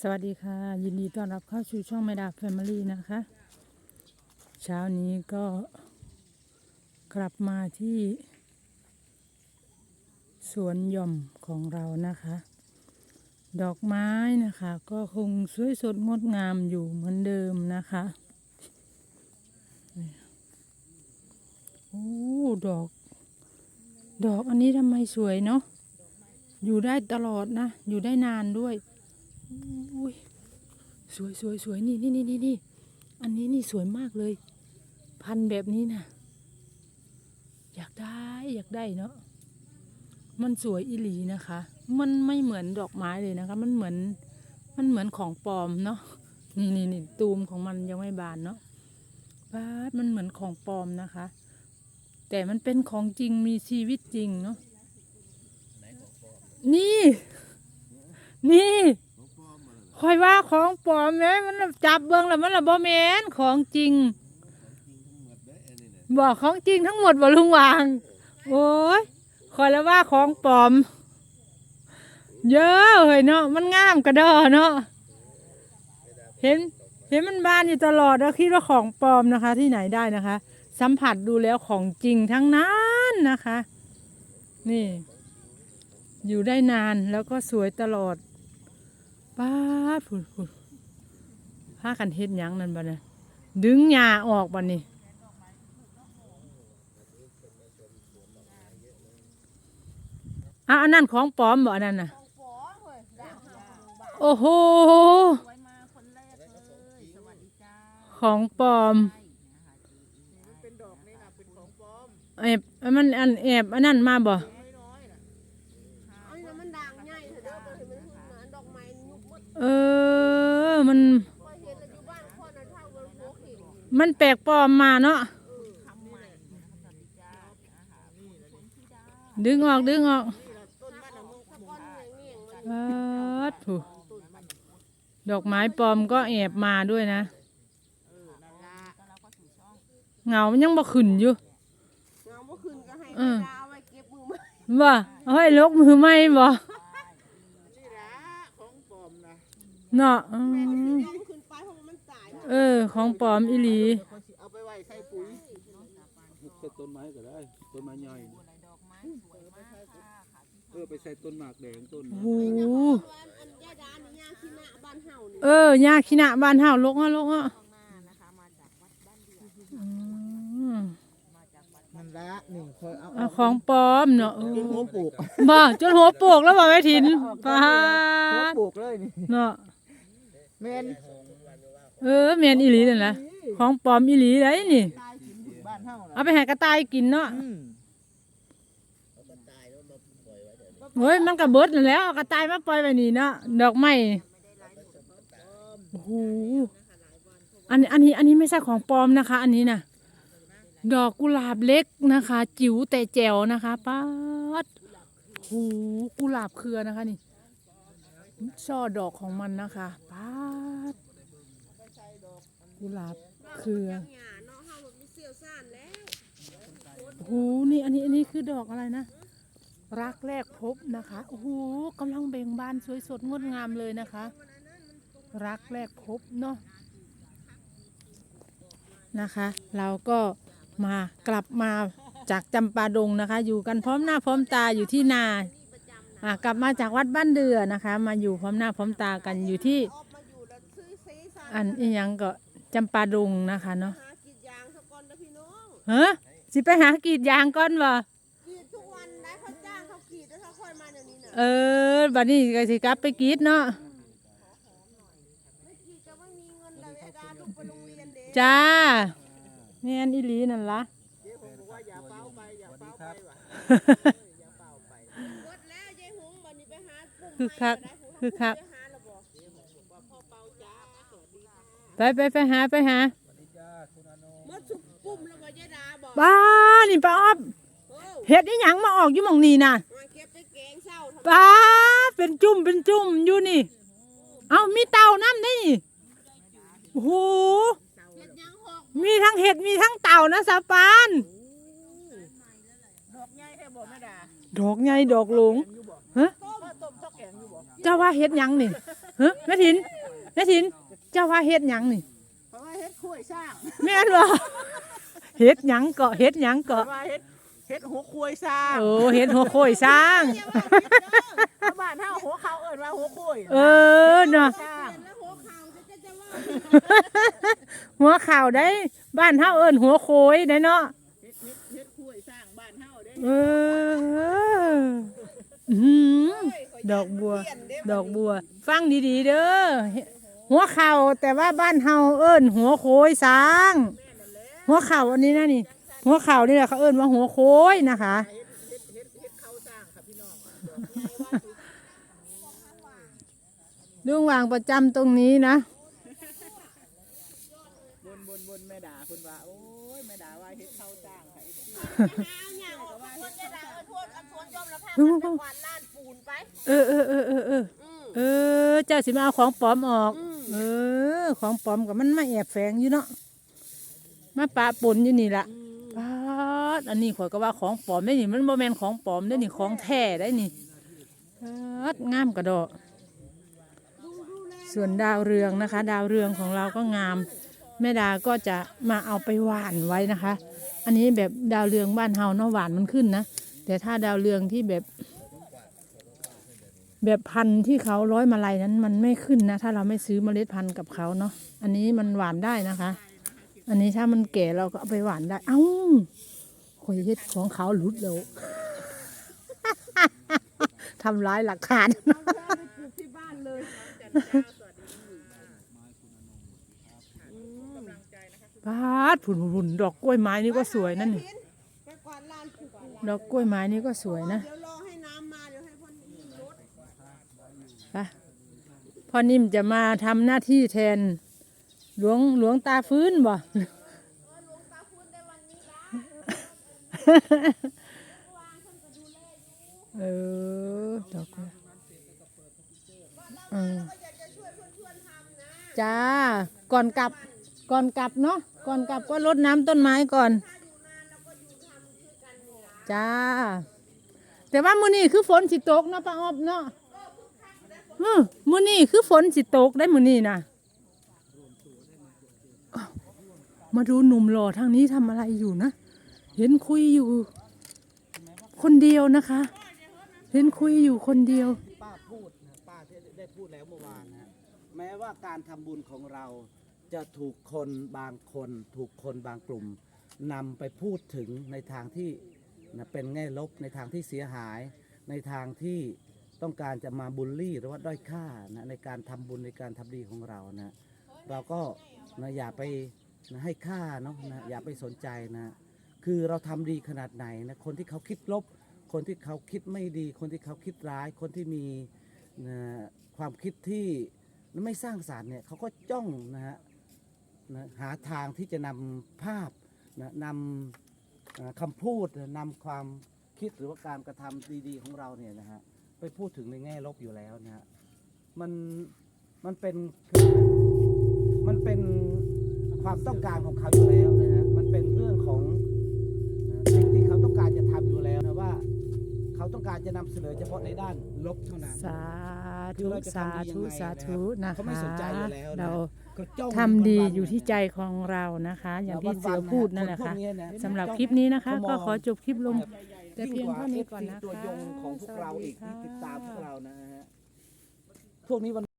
สวัสดีค่ะ ยินดีต้อนรับเข้าสู่ช่องไมดาแฟมิลี่นะคะ เช้านี้ก็กลับมาที่ สวนหย่อมของเรานะคะ ดอกไม้นะคะ ก็คงสวยสดงดงามอยู่เหมือนเดิมนะคะโอ้ดอก ดอกอันนี้ทำไมสวยเนาะอยู่ได้ตลอดนะ อยู่ได้นานด้วย อุ้ยสวยสวยสวยนี่นี่นี่นี่นี่อันนี้นี่สวยมากเลย พันแบบนี้นะอยากได้อยากได้เนาะมันสวยอิหลีนะคะ มันไม่เหมือนดอกไม้เลยนะคะ มันเหมือนมันเหมือนของปลอมเนาะนี่นี่นี่ตูมของมันยังไม่บานเนาะบาดมันเหมือนของปลอมนะคะ แต่มันเป็นของจริงมีชีวิตจริงเนาะนี่ นี่ คอยว่าของปลอมแม่มันจับเบิ้งแล้วมันละบ่แมนของจริงบอกของจริงทั้งหมดบ่ลุงวาง โอ้ยคอยแล้วว่าของปลอม เยอะเลยเนาะมันงามกระดอเนาะเห็นเห็นมันบานอยู่ตลอดแล้วคิดว่าของปลอมนะคะ ที่ไหนได้นะคะ สัมผัสดูแล้วของจริงทั้งนั้นนะคะ นี่ อยู่ได้นานแล้วก็สวยตลอด ป้าดผุดผุดผ้ากันเฮ็ดหยังนั่นบ่เนี่ยดึงหญ้าออกบ่นี่อะอันนั้นของปลอมบ่อันนั้นน่ะ โอ้โหไว้มาคนแรกเลยสวัสดีจ้าของปลอมเป็นดอกนี่นะเป็นของปลอมแอบมันอันแอบอันนั้นมาบ่ ลกเห็นมันแปลกปลอมมาเนาะคำใหม่นะคะสวัสดีจ้านะคะคุณคุณธิดาดึงออกดึงออกต้นบ้านละมุกถ้าก้อนเหนียงๆมันปัดผู้ดอกไม้ปลอมก็แอบมาด้วยนะเออนั่นละก็เราก็สู่ช่องเงามันยังบ่ขึ้นอยู่เงาเมื่อคืนก็ให้เออดาเอาไว้เก็บมือมาว่าเอาให้ลกมือไหมบ่ นี่ละของปลอมนะ เนาะอืแม่ก็สิมเอาขึ้นไปเพราะว่ามันตายเออ ของปลอมอีหลีคนสิเอาไปไว้ใส่ปุ๋ยใส่ต้นไม้ก็ได้ ต้นไม้ใหญ่อะไรดอกไม้สวยมากค่ะค่ะที่เออไปใส่ต้นหมากแดงต้นโอ้โหอันย่าดานี่ย่าขี้หน้าบ้านเฮานี่เออยาขี้หนะบ้านเฮาลกฮะลกฮะข้างหน้านะคะมาจากวัดบ้านเดืออืมมาจากวัดนั่นละนี่คอยเอาเอาของปลอมเนาะเออจนหัวปลูกบ่จนหัวโปกแล้วบ่แม่ถินปาหัวดปลูกเลยนี่เนาะ แมนเออแม่นอีหลีนั่นล่ะของปลอมอีหลีได้นี่ ตายกินถึงบ้านเฮาเอานะไปให้กระต่ายกินเนาะอืมเฮ้ยมันกระเบิดนั่นแหล้วเอากระต่ายมาปล่อยไว้นี่เนาะดอกไม้โอ้โหอันนี้อันนี้อันนี้ไม่ใช่ของปลอมนะคะ อันนี้นะดอกกุหลาบเล็กนะคะ จิ๋วแต่แจ๋วนะคะป้าดโอ้โหกุหลาบเครือนะคะนี่ช่อดอกของมันนะคะป้าด กุหลาบเครือหญ้าเนาะเฮาแบบมีเสี่ยวซ่านแล้วโอ้โหนี่อันนี้อันนี้คือดอกอะไรนะ รักแรกพบนะคะโอ้โหกำลังเบ่งบานสวยสดงดงามเลยนะคะ รักแรกพบเนาะนะคะ เราก็มากลับมาจากจำปาดงนะคะ อยู่กันพร้อมหน้าพร้อมตาอยู่ที่นาอ่ากลับมาจากวัดบ้านเดือนะคะ มาอยู่พร้อมหน้าพร้อมตากันอยู่ที่ออกมาอยู่แล้วซื้อสีซ่านอันอีหยังก็ จำปาดงนะคะเนาะหากรีดยางซะก่อนเด้อพี่น้องเฮ้สิไปหากรีดยางก่อนวะกรีดทุกวันได้เขาจ้างเขากรีดแล้วเขาค่อยมาเดี๋ยวนี้น่ะเออบัดนี้ก็สิกลับไปกรีดเนาะไม่กรีดก็ไม่มีเงินแล้วย่าดาลูกไปโรงเรียนเด้จ้าแม่นอีหลีนั่นละ เจ๊ผมบอกว่าอย่าเฝ้าไปอย่าเฝ้าไปว่ะกดแล้วยายหงบัดนี้ไปหาปุ่มคือคักใหม่ก็ได้คือคัก ไปหาแล้วบ่พ่อเปาจ้าสวัสดีค่ะ ไปไปไปหาไปหาหมดสุกปุ่มแล้วบ่ยายดาบอกป้านี่ป้าออบโอ้เห็ดอีหยังมาออกอยู่หมองนี่น่ะมาเก็บไปแกงเศร้าทำไมป้าเป็นจุ่มเป็นจุ่มอยู่นี่ เอามีเต่าน้ำได้นี่โอ้โหเฮ็ดหยังหอกมีทั้งเห็ดมีทั้งเต่านะสาปานดอกใหญ่แค่บอกไม่ด่าดอกใหญ่ดอกหลงอยู่บ่ฮะ ต้มต้มข้าวแกงอยู่บ่กิเจ้าว่าเฮ็ดหยังนี่เฮ้แม่ถินแม่ถิน เจ้าว่าเฮ็ดหยังนี่ เพราะว่าเฮ็ดคุ้ยสร้างแม่นบ่เฮ็ดหยังเกาะเฮ็ดหยังเพราะเกาะว่าเฮ็ดเฮ็ดหัวคุ้ยสร้างโอ้เฮ็ดหัวโคยสร้างชาวบ้านเฮาหัวเขาเอิ้นว่าหัวคุ้ยเออเนาะสร้างแล้วหัวเข่าจะจะว่าหัวข่าวได้ บ้านเฮาเอิ้นหัวโคยได้เนาะ เฮ็ดเฮ็ดเฮ็ดคุ้ยสร้างบ้านเฮาเด้เอออื้อหือดอกบัว ดอกบัว ฟังดีๆเด้อ หัวเข่าแต่ว่าบ้านเฮาเอิ้นหัวโคยสร้าง หัวเข่าอันนี้นะนี่ หัวเข่านี่แหละเขาเอิ้นว่าหัวโคยนะคะเฮ็ดเฮ็ดเฮ็ดเฮ็ดเขาสร้างค่ะพี่น้องลุงวางประจำตรงนี้นะ บนบนบนแม่ด่าคุณว่า โอ้ยแม่ด่าว่าเฮ็ดเขาสร้างค่ะเอาอย่างออกมาคนจะด่าเออทวนอันทวนยอมละพันมันจะหวานล้านปูนไป เออเออเออเออเออ อืมเออ เจ้าสิมาเอาของปลอมออก อืม เออ ของปลอมกับมันมาแอบแฝงอยู่เนาะมาปะปนอยู่นี่ละปาดอันนี้ข่อยก็ว่าของปลอมได้นี่ มันโมแมนของปลอมได้นี่ของแท้ได้นี่ปาดงามกระดอกส่วนดาวเรืองนะคะ ดาวเรืองของเราก็งาม แม่ดาก็จะมาเอาไปหวานไว้นะคะ อันนี้แบบดาวเรืองบ้านเฮาเนาะหวานมันขึ้นนะแต่ถ้าดาวเรืองที่แบบ แบบพันธุ์ที่เขาร้อยมาลัยนั้นมันไม่ขึ้นนะ ถ้าเราไม่ซื้อเมล็ดพันธุ์กับเขาเนาะอันนี้มันหวานได้นะคะ อันนี้ถ้ามันแก่เราก็เอาไปหวานได้ เอ้าคอยเฮ็ดของเขาหลุดแล้วทำร้ายหลักฐานที่บ้านเลยปาดผุนผุนดอกกล้วยไม้นี่ก็สวยนั่นนี่ดอกกล้วยไม้นี่ก็สวยนะ เดี๋ยวรอให้น้ำมาเดี๋ยวให้พ่นนิ่มรถ ไป พ่อนิ่มจะมาทำหน้าที่แทน หลวงหลวงตาฟื้นบ่เออดอกกล้วยเออจ้า ก่อนกลับ ก่อนกลับเนาะ ก่อนกลับก็รดน้ำต้นไม้ก่อน จ้า แต่ว่ามื้อนี้คือฝนสิตกเนาะป้าออบเนาะ อือมื้อนี้คือฝนสิตกได้มื้อนี้นะมาดูหนุ่มหล่อทางนี้ทำอะไรอยู่นะ เห็นคุยอยู่ คนเดียวนะคะ เห็นคุยอยู่คนเดียว ป้าพูดนะป้าได้พูดแล้วเมื่อวานนะแม้ว่าการทำบุญของเราจะถูกคนบางคน ถูกคนบางกลุ่มนำไปพูดถึงในทางที่นะเป็นแง่ลบในทางที่เสียหาย ในทางที่ ต้องการจะมาบูลลี่หรือว่าด้อยค่านะในการทำบุญในการทำดีของเรานะเราก็นะอย่าไปนะให้ค่าเนาะนะอย่าไปสนใจนะคือเราทำดีขนาดไหนนะคนที่เขาคิดลบ คนที่เขาคิดไม่ดี คนที่เขาคิดร้าย คนที่มีนะความคิดที่ไม่สร้างสารรค์เนี่ยเขาก็จ้องนะฮะนะหาทางที่จะนำภาพนะนำคำพูดนำความคิดหรือว่าการกระทำดีๆของเราเนี่ยนะฮะ ไปพูดถึงในแง่ลบอยู่แล้วนะฮะมันมันเป็นคือมันเป็นความต้องการของเขาอยู่แล้วนะฮะมันเป็นเรื่องของนะสิ่งที่เขาต้องการจะทำอยู่แล้วนะว่า เขาต้องการจะนำเสนอเฉพาะในด้านลบเท่านั้นสาคืธุอเราจะสาทำดีธุยังไงสาธุนะเขาคะไม่สนใจอยู่แล้วนะเราเขาจ้องทำดีวันๆอยู่ที่นะใจของเรานะคะ อย่างที่วันๆเสือพูดนั่นแหละพวค่ะกเยนะสำหรับจ้องคลิปนี้นะคะเขามก็องขอจบคลิปลง แบบแต่เพียงเท่านี้ก่อนยิ่นะกว่าคะตัว ยง ของพวกเราอีกสวัสดีที่ติดตามพวกค่ะเรานะฮะพวกนี้วัน